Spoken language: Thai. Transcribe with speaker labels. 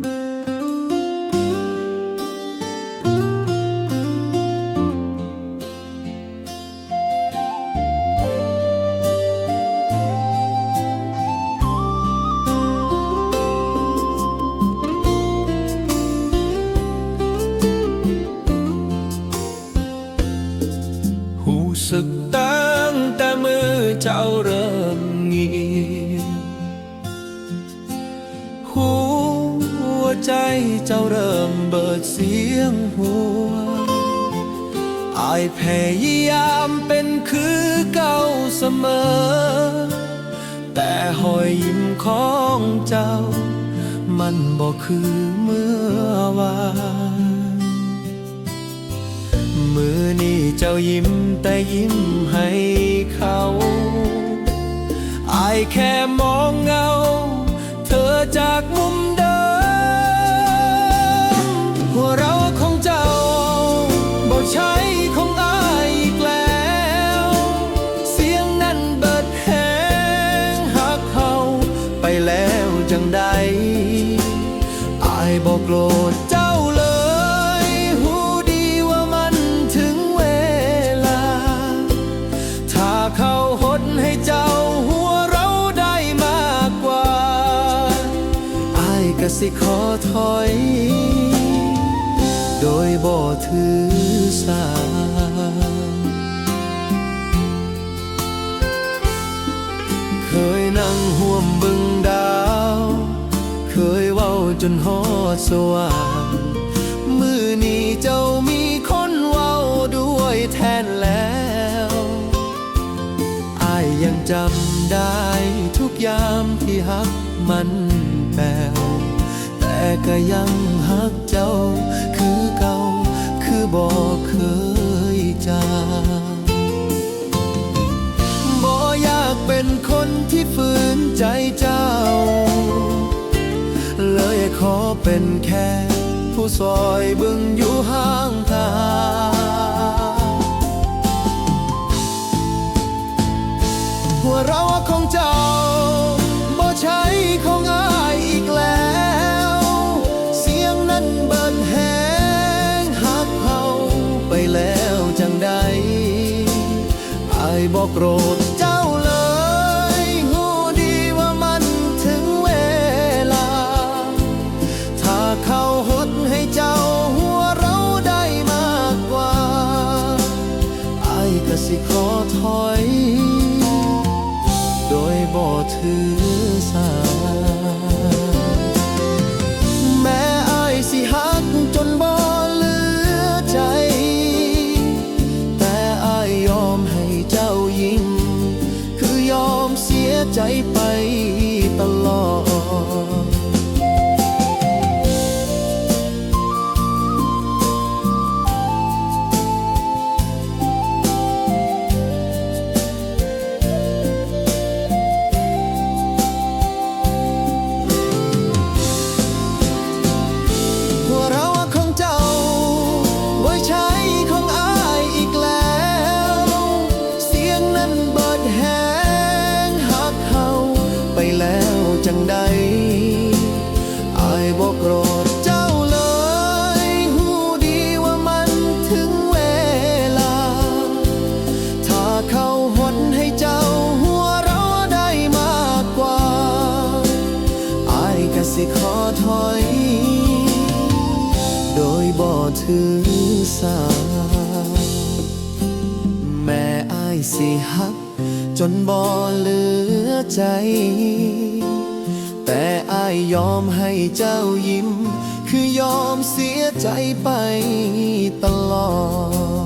Speaker 1: หู ใจเจ้าเริ่มเบิดเสียงหัวอายพยายามเป็นคือเก่าเสมอ แต่หอยยิ้มของเจ้า มันบ่คือเมื่อวานมือนี้เจ้ายิ้มแต่ยิ้มให้เขาอายแค่มองเงา ใช่ของอายอีกแล้ว เสียงนั้นเบิดแหงหักเขาไปแล้วจังใดอายบอกโกรธเจ้าเลยหูดีว่ามันถึงเวลา ถ้าเขาหดให้เจ้าหัวเราได้มากกว่าอายก็สิขอถอย โดยบ่ถือสาเคยนั่งห่วมบึงดาว เคยเว้าจนฮอดสว่างมือนี้เจ้ามีคนเว้าด้วยแทนแล้วอายยังจำได้ทุกยามที่ฮักมันแปลวแต่ก็ยังฮักเจ้าคือ เป็นแค่ ผู้ซอยบึงอยู่ห่างทางหัวเราะของเจ้าบ่ใช่ของอายอีกแล้ว เสียงนั้นเบิดแหงหักเฮาไปแล้วจังใดอายบอกโกรธ สิขอถอย โดยบ่ถือสา แม่อายสิฮัก จนบ่เหลือใจ แต่อายยอมให้เจ้ายิ้ม คือยอมเสียใจไปตลอด